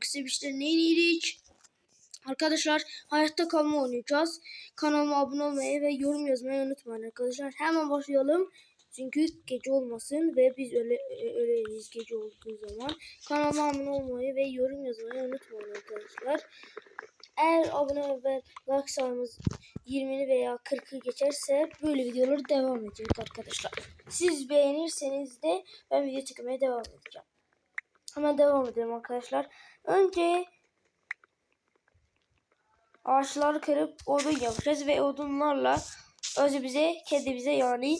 Kısa bir işte neydik? Arkadaşlar hayatta kalma oynayacağız. Kanalıma abone olmayı ve yorum yazmayı unutmayın arkadaşlar. Hemen başlayalım. Çünkü gece olmasın ve biz öyle e, öyleyiz gece olduğu zaman. Kanalıma abone olmayı ve yorum yazmayı unutmayın arkadaşlar. Eğer abone ve like sayımız 20'ni veya 40'ı geçerse böyle videolar devam edecek arkadaşlar. Siz beğenirseniz de ben video çekmeye devam edeceğim. Hemen devam edelim arkadaşlar. Önce ağaçları kırıp odun yapacağız ve odunlarla önce bize kendimize yani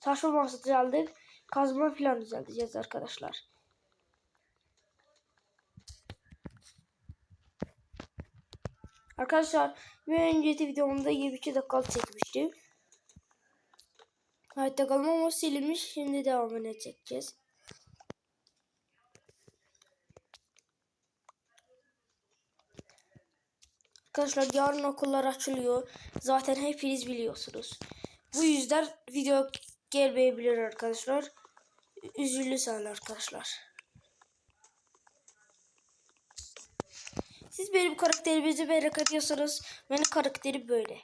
taş olması düzeldik. Kazma falan düzelteceğiz arkadaşlar. Arkadaşlar bir önceki videomda 22 dakikalık çekmiştim. Hayatta kalma ama silinmiş. Şimdi devamını çekeceğiz. Arkadaşlar yarın okullar açılıyor. Zaten hepiniz biliyorsunuz. Bu yüzden video gelmeyebilir arkadaşlar. Üzülürsen arkadaşlar. Siz benim karakterimizi merak ediyorsanız benim karakterim böyle.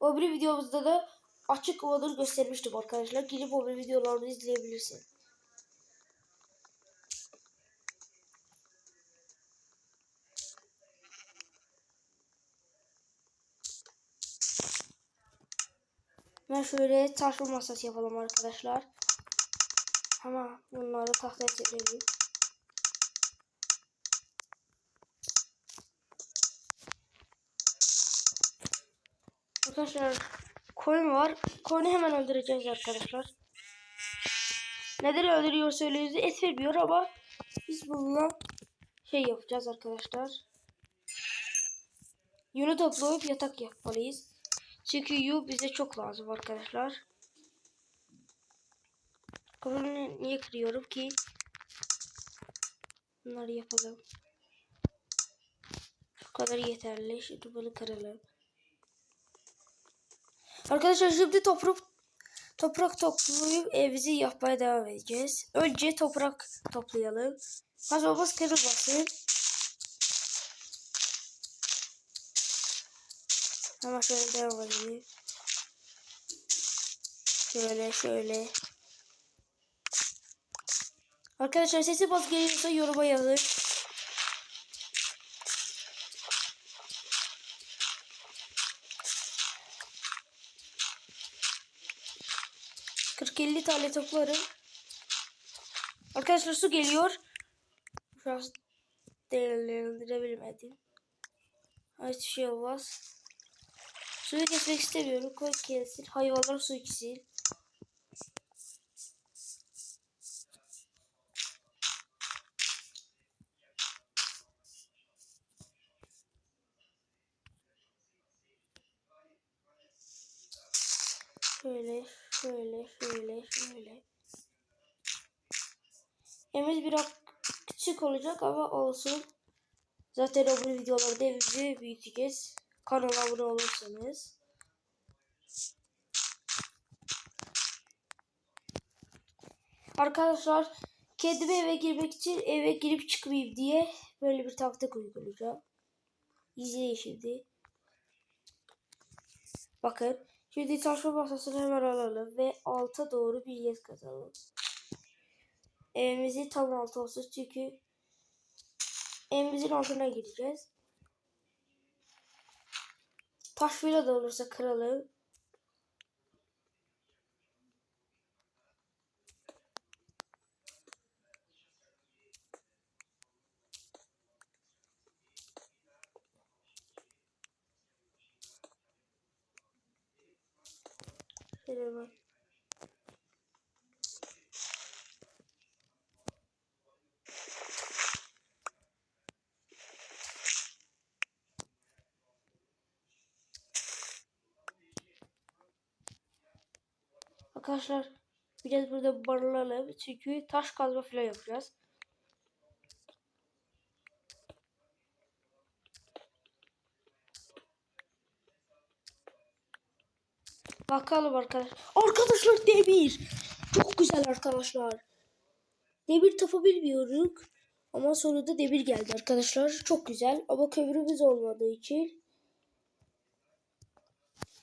O bir videomuzda da açık ovaları göstermiştim arkadaşlar. Gidip o bir videolarını izleyebilirsin. Ben şöyle taşlı masası yapalım arkadaşlar. Ama bunları tahtaya çekelim. Arkadaşlar koyun var. Koyunu hemen öldüreceğiz arkadaşlar. Neden öldürüyor söylüyoruz. Et vermiyor ama biz bununla şey yapacağız arkadaşlar. Yünü toplayıp yatak yapmalıyız. Çünkü yu bize çok lazım arkadaşlar. Koyunu niye kırıyorum ki? Bunları yapalım. Bu kadar yeterli. Şimdi bunu kıralım. Arkadaşlar şimdi toprak toprak toplayıp evimizi yapmaya devam edeceğiz. Önce toprak toplayalım. Kazmamız kırılmasın. Hemen şöyle devam edelim. Şöyle şöyle. Arkadaşlar sesi baz geliyorsa yoruma yazın. Kırk elli tane toplarım. Arkadaşlar su geliyor. Biraz değerlendirebilmedim. Hiçbir şey olmaz. Suyu kesmek istemiyorum. Koy kesin. Hayvanlar su içsin. Şöyle, şöyle, şöyle, şöyle. Evimiz biraz küçük olacak ama olsun. Zaten o bu videolarda evimizi büyüteceğiz. Kanala abone olursanız. Arkadaşlar kendime eve girmek için eve girip çıkmayayım diye böyle bir taktik uygulayacağım. İzleyin şimdi. Bakın. Şimdi taşma masasını hemen alalım ve alta doğru bir yer kazalım. Evimizi tam altı olsun çünkü evimizin altına gireceğiz. Taş villa da olursa kıralım. Şöyle bak. Arkadaşlar biraz burada barınalım çünkü taş kazma falan yapacağız. Bakalım arkadaşlar. Arkadaşlar demir. Çok güzel arkadaşlar. Demir tapu bilmiyorduk. Ama sonunda demir geldi arkadaşlar. Çok güzel. Ama kömürümüz olmadığı için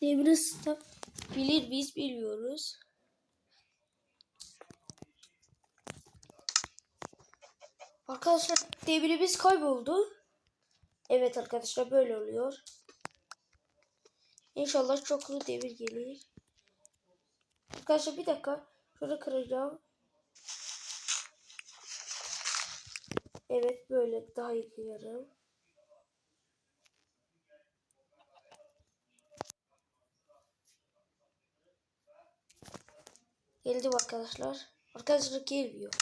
demiri bilir miyiz bilmiyoruz. Arkadaşlar demirimiz kayboldu. Evet arkadaşlar böyle oluyor. İnşallah çoklu demir gelir. Arkadaşlar bir dakika. Şurada kıracağım. Evet böyle daha iyi kıyarım. Geldim arkadaşlar. Arkadaşlar gelmiyor.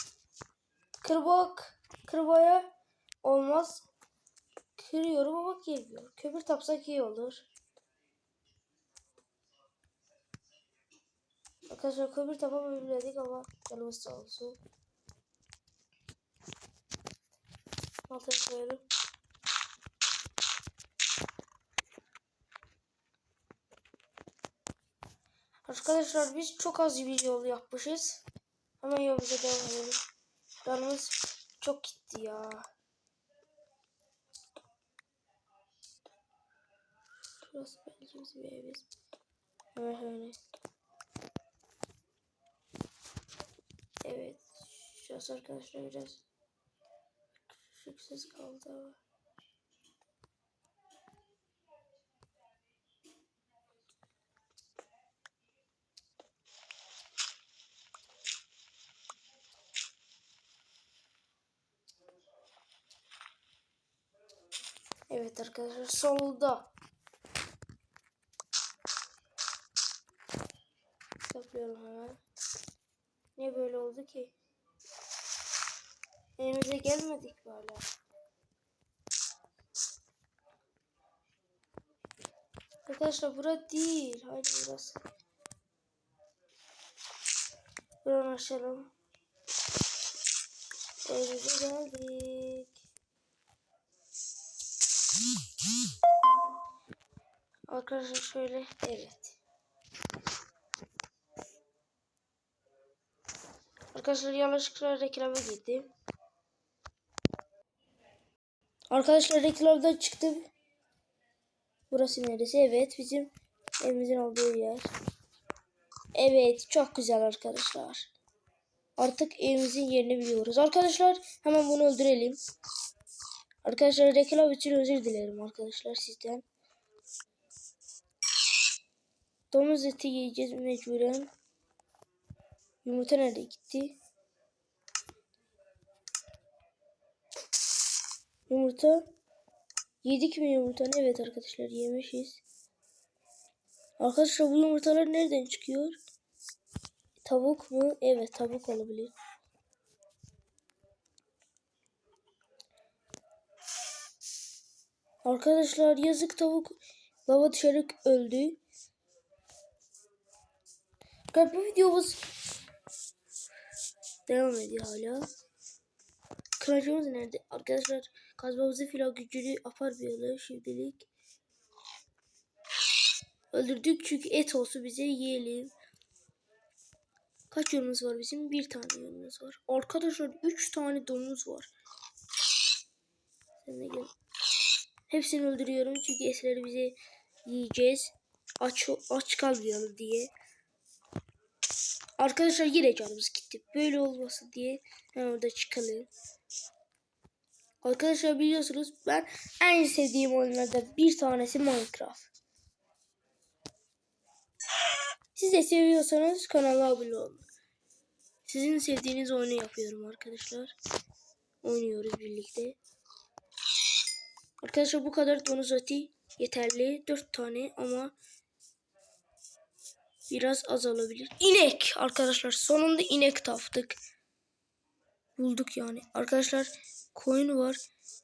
Kırbak. Kırbaya olmaz. Kırıyorum ama gelmiyor. Kömür tapsak iyi olur. Arkadaşlar kömür tapabilmedik ama canımız sağ olsun. Altına koyalım. Arkadaşlar biz çok az bir yol yapmışız. Hemen yolumuza devam edelim. Canımız çok gitti ya. Şurası belki bizim evimiz. Evet. Evet. Şurası arkadaşlar biraz Yüksek kaldı ama. Evet arkadaşlar solda. Topluyorum hemen. Niye böyle oldu ki? Elimize gelmedik böyle. Arkadaşlar bura değil. Haydi burası. Buranı açalım. Evimize geldik. Arkadaşlar şöyle. Evet. Arkadaşlar yanlışlıkla reklama girdim. Arkadaşlar reklamdan çıktım. Burası neresi? Evet bizim evimizin olduğu yer. Evet çok güzel arkadaşlar. Artık evimizin yerini biliyoruz. Arkadaşlar hemen bunu öldürelim. Arkadaşlar reklam için özür dilerim arkadaşlar sizden. Domuz eti yiyeceğiz mecburen. Yumurta nerede gitti? Yumurta. Yedik mi yumurtanı? Evet arkadaşlar yemişiz. Arkadaşlar bu yumurtalar nereden çıkıyor? Tavuk mu? Evet tavuk olabilir. Arkadaşlar yazık tavuk lava düşerek öldü. Fakat bu videomuz devam ediyor hala. Kılıcımız nerede? Arkadaşlar kazmamızı filan gücünü aparmayalım şimdilik. Öldürdük çünkü et olsun bize yiyelim. Kaç yolumuz var bizim? Bir tane yolumuz var. Arkadaşlar üç tane domuz var. Sen de gel. Hepsini öldürüyorum çünkü esleri bize yiyeceğiz. Aç, aç kalmayalım diye. Arkadaşlar yine canımız gitti. Böyle olmasın diye hemen orada çıkalım. Arkadaşlar biliyorsunuz ben en sevdiğim oyunlardan bir tanesi Minecraft. Siz de seviyorsanız kanala abone olun. Sizin sevdiğiniz oyunu yapıyorum arkadaşlar. Oynuyoruz birlikte. Arkadaşlar bu kadar donuz eti yeterli. 4 tane ama biraz az olabilir. İnek arkadaşlar sonunda inek taptık. Bulduk yani. Arkadaşlar koyun var.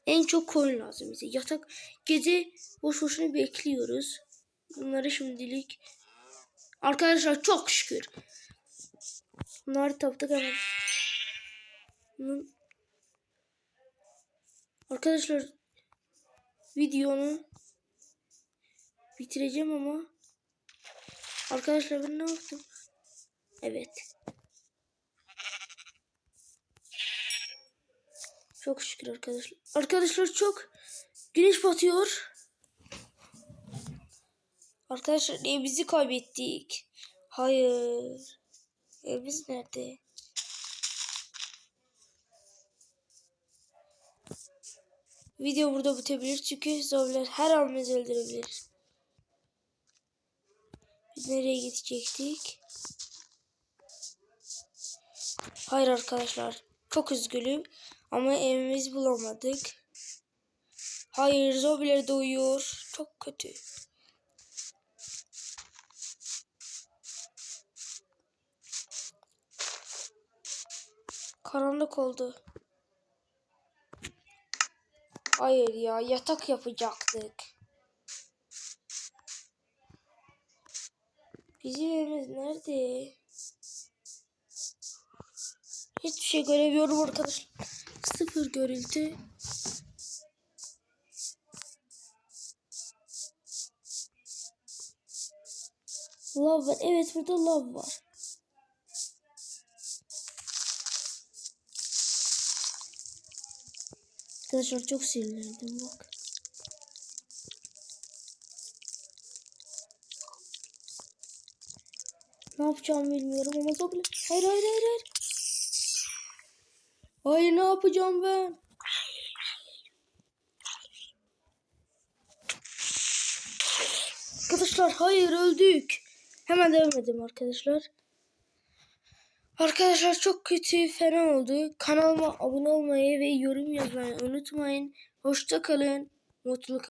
En çok koyun lazım bize. Yatak gece boş boşuna bekliyoruz. Bunları şimdilik Arkadaşlar çok şükür. Bunları taptık hemen. Bunun... Arkadaşlar videonu bitireceğim ama Arkadaşlar ben ne yaptım? Evet. Çok şükür arkadaşlar. Arkadaşlar çok güneş batıyor. Arkadaşlar evimizi kaybettik. Hayır. Evimiz nerede? Video burada bitebilir çünkü zombiler her an bizi öldürebilir. Biz nereye gidecektik? Hayır arkadaşlar. Çok üzgünüm. Ama evimizi bulamadık. Hayır zombiler doğuyor. Çok kötü. Karanlık oldu. Hayır ya yatak yapacaktık. Bizim evimiz nerede? Hiçbir şey göremiyorum arkadaşlar. Sıfır görüntü. Lav var. Evet burada lav var. Arkadaşlar çok sinirlendim bak. Ne yapacağımı bilmiyorum ama zombiler. Hayır hayır hayır hayır. Hayır ne yapacağım ben? Arkadaşlar hayır öldük. Hemen devam arkadaşlar. Arkadaşlar çok kötü fena oldu. Kanalıma abone olmayı ve yorum yazmayı unutmayın. Hoşça kalın. Mutlu kalın.